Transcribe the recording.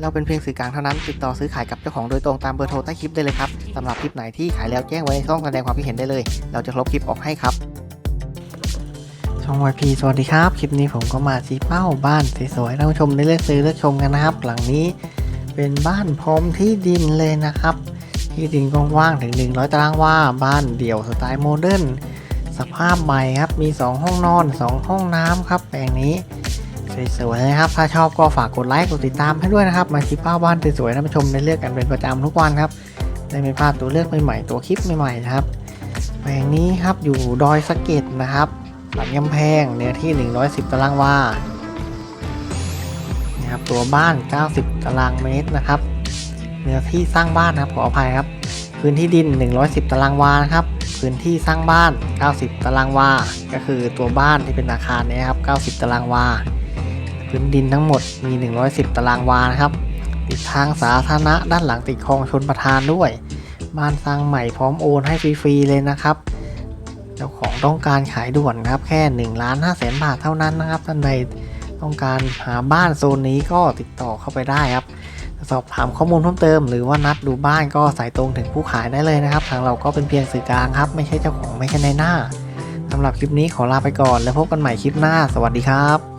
เราเป็นเพียงสื่อกลางเท่านั้น ติดต่อซื้อขายกับเจ้าของโดยตรงตามเบอร์โทรใต้คลิปได้เลยครับสำหรับคลิปไหนที่ขายแล้วแจ้งไว้ในช่องแสดงความคิดเห็นได้เลย เราจะลบคลิปออกให้ครับ ช่องวายพีสวัสดีครับ คลิปนี้ผมก็มาชี้เป้าบ้านสวยๆท่านผู้ชมได้เลือกซื้อเลือกชมกันนะครับ หลังนี้เป็นบ้านพร้อมที่ดินเลยนะครับ ที่ดินกว้างถึง 100 ตารางวาบ้านเดี่ยวสไตล์โมเดิร์นสภาพใหม่ครับมี 2 ห้องนอน 2 ห้องน้ำครับแปลงนี้ สวยๆนะครับ ถ้าชอบก็ฝากกดไลค์กดติดตามให้ด้วยนะครับ มาคลิป้าบ้านสวยๆท่านผู้ชมได้เลือกกันเป็นประจำทุกวันครับได้ไม่พลาดตัวเลือกใหม่ๆตัวคลิปใหม่ๆนะครับแปลงนี้ครับอยู่ดอยสะเก็ดนะครับหลังยำแพงเนื้อที่ 110 ตารางวานี่ครับตัวบ้าน 90 ตารางเมตรนะครับเนื้อที่สร้างบ้านนะครับขออภัยครับ พื้นที่ดิน 110 ตารางวานะครับ พื้นที่สร้างบ้าน 90 ตารางวา ก็คือตัวบ้านที่เป็นอาคารนี้ครับ 90 ตารางวา พื้นดินทั้งหมดมี 110 ตารางวานะครับ ติดทางสาธารณะด้านหลังติดคลองชนประทานด้วย บ้านสร้างใหม่พร้อมโอนให้ฟรีๆเลยนะครับเจ้าของต้องการขายด่วนครับแค่1ล้าน5แสนบาทเท่านั้นนะครับท่านใดต้องการหาบ้านโซนนี้ก็ติดต่อเข้าไปได้ครับ สอบถามข้อมูลเพิ่มเติม หรือว่านัดดูบ้านก็สายตรงถึงผู้ขายได้เลยนะครับ ทางเราก็เป็นเพียงสื่อกลางครับ ไม่ใช่เจ้าของไม่ใช่ในหน้าสำหรับคลิปนี้ขอลาไปก่อน แล้วพบกันใหม่คลิปหน้า สวัสดีครับ